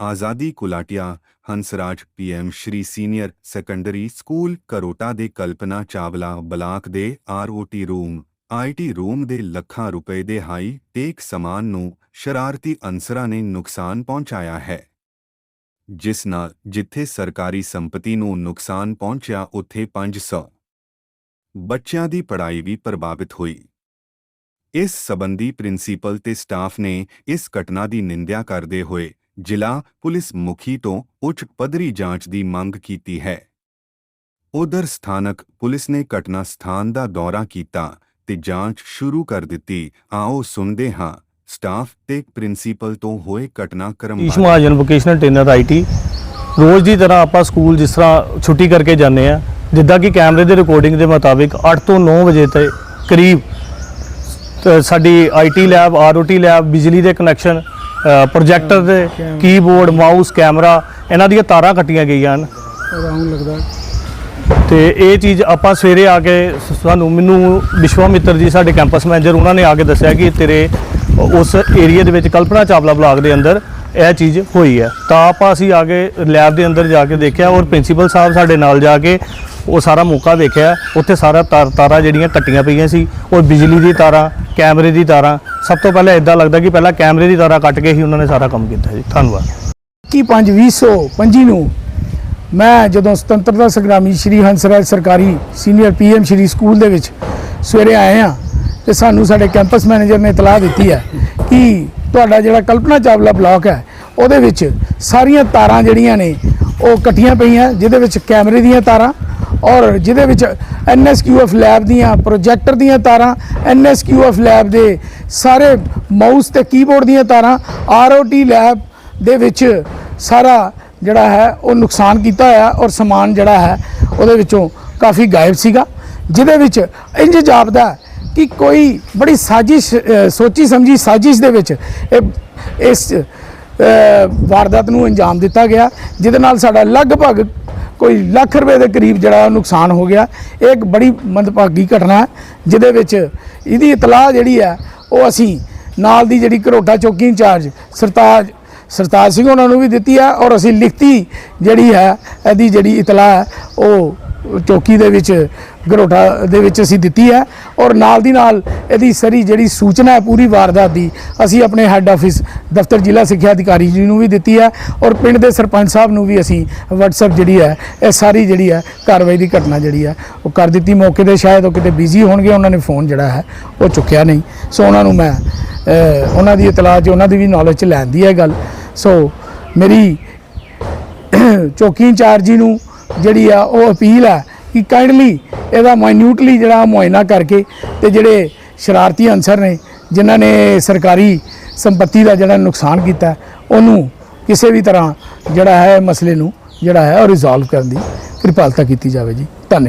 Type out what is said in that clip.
ਆਜ਼ਾਦੀ Kulatia, Hansraj PM Shri senior secondary school Karota ਦੇ Kalpana Chawla block ਦੇ ਆਰਓਟੀ ਰੂਮ, ਆਈਟੀ ਰੂਮ ਦੇ ਲੱਖਾਂ ਰੁਪਏ ਦੇ ਹਾਈ ਟੇਕ ਸਮਾਨ ਨੂੰ ਸ਼ਰਾਰਤੀ ਅਨਸਰਾਂ ਨੇ ਨੁਕਸਾਨ ਪਹੁੰਚਾਇਆ ਹੈ। ਜਿਸ ਨਾਲ ਜਿੱਥੇ ਸਰਕਾਰੀ ਸੰਪਤੀ ਨੂੰ ਨੁਕਸਾਨ ਪਹੁੰਚਿਆ, ਉੱਥੇ 500 ਬੱਚਿਆਂ ਦੀ ਪੜ੍ਹਾਈ ਵੀ ਪ੍ਰਭਾਵਿਤ ਹੋਈ। ਇਸ ਸਬੰਧੀ ਪ੍ਰਿੰਸੀਪਲ ਤੇ ਸਟਾਫ ਨੇ ਇਸ ਘਟਨਾ ਦੀ ਨਿੰਦਿਆ ਕਰਦੇ ਹੋਏ ਜ਼ਿਲ੍ਹਾ ਪੁਲਿਸ ਮੁਖੀ ਤੋਂ ਉੱਚ ਪੱਧਰੀ ਜਾਂਚ ਦੀ ਮੰਗ ਕੀਤੀ ਹੈ ਉਧਰ ਸਥਾਨਕ ਪੁਲਿਸ ਨੇ ਘਟਨਾ ਸਥਾਨ ਦਾ ਦੌਰਾ ਕੀਤਾ ਤੇ ਜਾਂਚ ਸ਼ੁਰੂ ਕਰ ਦਿੱਤੀ ਆਓ ਸੁਣਦੇ ਹਾਂ ਸਟਾਫ ਤੇ ਪ੍ਰਿੰਸੀਪਲ ਤੋਂ ਹੋਏ ਘਟਨਾਕ੍ਰਮ Eish Mahajan vocational trainer IT ਰੋਜ਼ ਦੀ ਤਰ੍ਹਾਂ ਆਪਾਂ ਸਕੂਲ ਜਿਸ ਤਰ੍ਹਾਂ ਛੁੱਟੀ ਕਰਕੇ ਜਾਂਦੇ ਆ ਜਿੱਦਾਂ ਕਿ ਕੈਮਰੇ ਦੇ ਰਿਕਾਰਡਿੰਗ ਦੇ ਮੁਤਾਬਿਕ 8 ਤੋਂ 9 ਵਜੇ ਤੇ ਕਰੀਬ ਤੇ ਸਾਡੀ ਆਈਟੀ ਲੈਬ ਆਰਓਟੀ ਲੈਬ ਬਿਜਲੀ ਦੇ ਕਨੈਕਸ਼ਨ ਪ੍ਰੋਜੈਕਟਰ ਦੇ ਕੀਬੋਰਡ ਮਾਊਸ ਕੈਮਰਾ ਇਹਨਾਂ ਦੀਆਂ ਤਾਰਾਂ ਕੱਟੀਆਂ ਗਈਆਂ ਹਨ। ਰਾਉਂਡ ਲੱਗਦਾ। ਤੇ ਇਹ ਚੀਜ਼ ਆਪਾਂ ਸਵੇਰੇ ਆ ਕੇ ਸਾਨੂੰ ਮੈਨੂੰ ਵਿਸ਼ਵਾਮਿੱਤਰ ਜੀ ਸਾਡੇ ਕੈਂਪਸ ਮੈਨੇਜਰ ਉਹਨਾਂ ਨੇ ਆ ਕੇ ਦੱਸਿਆ ਕਿ ਤੇਰੇ ਉਸ ਏਰੀਆ ਦੇ ਵਿੱਚ ਕਲਪਨਾ ਚਾਵਲਾ ਬਲਾਕ ਦੇ ਅੰਦਰ ਇਹ ਚੀਜ਼ ਹੋਈ ਹੈ। ਤਾਂ ਆਪਾਂ ਅਸੀਂ ਆ ਕੇ ਲੈਬ ਦੇ ਅੰਦਰ ਜਾ ਕੇ ਦੇਖਿਆ ਔਰ ਪ੍ਰਿੰਸੀਪਲ ਸਾਹਿਬ ਸਾਡੇ ਨਾਲ ਜਾ ਕੇ ਉਹ ਸਾਰਾ ਮੌਕਾ ਵੇਖਿਆ। ਉੱਥੇ ਸਾਰਾ ਤਾਰ, ਤਾਰਾਂ ਜਿਹੜੀਆਂ ਕੱਟੀਆਂ ਪਈਆਂ ਸੀ ਔਰ ਬਿਜਲੀ ਦੀ ਤਾਰਾਂ, ਕੈਮਰੇ ਦੀ ਤਾਰਾਂ, ਸਭ ਤੋਂ ਪਹਿਲਾਂ ਇਦਾਂ ਲੱਗਦਾ ਕਿ ਪਹਿਲਾਂ ਕੈਮਰੇ ਦੀ ਤਾਰਾਂ ਕੱਟ ਕੇ ਹੀ ਉਹਨਾਂ ਨੇ ਸਾਰਾ ਕੰਮ ਕੀਤਾ ਜੀ। ਧੰਨਵਾਦ। 21 2025 ਨੂੰ ਮੈਂ ਜਦੋਂ ਸੁਤੰਤਰਤਾ ਸੰਗਰਾਮੀ ਸ਼੍ਰੀ ਹੰਸਰਾਜ ਸਰਕਾਰੀ ਸੀਨੀਅਰ ਪੀਐਮ ਸ਼੍ਰੀ ਸਕੂਲ ਦੇ ਵਿੱਚ ਸਵੇਰੇ ਆਏ ਆ ਤੇ ਸਾਨੂੰ ਸਾਡੇ ਕੈਂਪਸ ਮੈਨੇਜਰ ਨੇ ਇਤਲਾਹ ਦਿੱਤੀ ਹੈ ਕਿ ਤੁਹਾਡਾ ਜਿਹੜਾ ਕਲਪਨਾ ਚਾਵਲਾ ਬਲਾਕ ਹੈ, ਉਹਦੇ ਵਿੱਚ ਸਾਰੀਆਂ ਤਾਰਾਂ ਜਿਹੜੀਆਂ ਨੇ, ਉਹ ਇਕੱਠੀਆਂ ਪਈਆਂ, ਜਿਹਦੇ ਵਿੱਚ ਕੈਮਰੇ ਦੀਆਂ ਤਾਰਾਂ ਔਰ ਜਿਹਦੇ ਵਿੱਚ ਐਨਐਸਕਿਊਐਫ ਲੈਬ ਦੀਆਂ, ਪ੍ਰੋਜੈਕਟਰ ਦੀਆਂ ਤਾਰਾਂ ਐਨਐਸਕਿਊਐਫ ਲੈਬ ਦੇ ਸਾਰੇ ਮਾਊਸ ਤੇ ਕੀਬੋਰਡ ਦੀਆਂ ਤਾਰਾਂ ਆਰਓਟੀ ਲੈਬ ਦੇ ਵਿੱਚ ਸਾਰਾ ਜਿਹੜਾ ਹੈ, ਉਹ ਨੁਕਸਾਨ ਕੀਤਾ ਹੋਇਆ ਔਰ ਸਮਾਨ ਜਿਹੜਾ ਹੈ, ਉਹਦੇ ਵਿੱਚੋਂ ਕਾਫੀ ਗਾਇਬ ਸੀਗਾ, ਜਿਹਦੇ ਵਿੱਚ ਇੰਜ ਜਾਪਦਾ ਕਿ ਕੋਈ ਬੜੀ ਸਾਜ਼ਿਸ਼ ਸੋਚੀ ਸਮਝੀ ਸਾਜ਼ਿਸ਼ ਦੇ ਵਿੱਚ ਇਹ, ਇਸ ਵਾਰਦਾਤ ਨੂੰ ਅੰਜਾਮ ਦਿੱਤਾ ਗਿਆ, ਜਿਹਦੇ ਨਾਲ ਸਾਡਾ ਲਗਭਗ ਕੋਈ ਲੱਖ ਰੁਪਏ ਦੇ ਕਰੀਬ ਜਿਹੜਾ ਨੁਕਸਾਨ ਹੋ ਗਿਆ। ਇਹ ਇੱਕ ਬੜੀ ਮੰਦਭਾਗੀ ਘਟਨਾ ਹੈ, ਜਿਹਦੇ ਵਿੱਚ ਇਹਦੀ ਇਤਲਾਹ ਜਿਹੜੀ ਹੈ, ਉਹ ਅਸੀਂ ਨਾਲ ਦੀ ਜਿਹੜੀ ਘਰੋਟਾ ਚੌਕੀ ਇੰਚਾਰਜ ਸਰਤਾਜ ਸਰਤਾਜ ਸਿੰਘ ਉਹਨਾਂ ਨੂੰ ਵੀ ਦਿੱਤੀ ਹੈ ਔਰ ਅਸੀਂ ਲਿਖਤੀ ਜਿਹੜੀ ਹੈ, ਇਹਦੀ ਜਿਹੜੀ ਇਤਲਾਹ ਹੈ, ਉਹ ਚੌਕੀ ਦੇ ਵਿੱਚ ਗਰੋਟਾ ਦੇ ਵਿੱਚ ਅਸੀਂ ਦਿੱਤੀ ਹੈ ਔਰ ਨਾਲ ਦੀ ਨਾਲ ਇਹਦੀ ਸਰੀ ਜਿਹੜੀ ਸੂਚਨਾ ਹੈ ਪੂਰੀ ਵਾਰਦਾਤ ਦੀ ਅਸੀਂ ਆਪਣੇ ਹੈੱਡ ਆਫਿਸ ਦਫ਼ਤਰ ਜ਼ਿਲ੍ਹਾ ਸਿੱਖਿਆ ਅਧਿਕਾਰੀ ਜੀ ਨੂੰ ਵੀ ਦਿੱਤੀ ਹੈ ਔਰ ਪਿੰਡ ਦੇ ਸਰਪੰਚ ਸਾਹਿਬ ਨੂੰ ਵੀ ਅਸੀਂ WhatsApp ਜਿਹੜੀ ਹੈ, ਇਹ ਸਾਰੀ ਜਿਹੜੀ ਹੈ ਕਾਰਵਾਈ ਦੀ ਘਟਨਾ ਜਿਹੜੀ ਹੈ ਉਹ ਕਰ ਦਿੱਤੀ। ਮੌਕੇ ਤੇ ਸ਼ਾਇਦ ਉਹ ਕਿਤੇ ਬਿਜ਼ੀ ਹੋਣਗੇ, ਉਹਨਾਂ ਨੇ ਫੋਨ ਜਿਹੜਾ ਹੈ ਉਹ ਚੁੱਕਿਆ ਨਹੀਂ। ਸੋ ਉਹਨਾਂ ਨੂੰ ਮੈਂ ਉਹਨਾਂ ਦੀ ਇਤਲਾਹ 'ਚ, ਉਹਨਾਂ ਦੀ ਵੀ ਨੌਲੇਜ 'ਚ ਲੈਣ ਦੀ ਹੈ ਗੱਲ। ਸੋ ਮੇਰੀ ਚੌਕੀ ਇੰਚਾਰਜ ਜੀ ਨੂੰ ਜਿਹੜੀ ਆ ਉਹ ਅਪੀਲ ਹੈ ਕਿ ਕਾਈਂਡਲੀ ਇਹਦਾ ਮਾਈਨਿਊਟਲੀ ਜਿਹੜਾ ਮੁਆਇਨਾ ਕਰਕੇ ਤੇ ਜਿਹੜੇ ਸ਼ਰਾਰਤੀ ਅਨਸਰ ਨੇ, ਜਿਨ੍ਹਾਂ ਨੇ ਸਰਕਾਰੀ ਸੰਪਤੀ ਦਾ ਜਿਹੜਾ ਨੁਕਸਾਨ ਕੀਤਾ, ਉਹਨੂੰ ਕਿਸੇ ਵੀ ਤਰ੍ਹਾਂ ਜਿਹੜਾ ਹੈ ਮਸਲੇ ਨੂੰ ਜਿਹੜਾ ਹੈ ਉਹ ਰਿਜ਼ੋਲਵ ਕਰਨ ਦੀ ਕਿਰਪਾਲਤਾ ਕੀਤੀ ਜਾਵੇ ਜੀ। ਧੰਨਵਾਦ।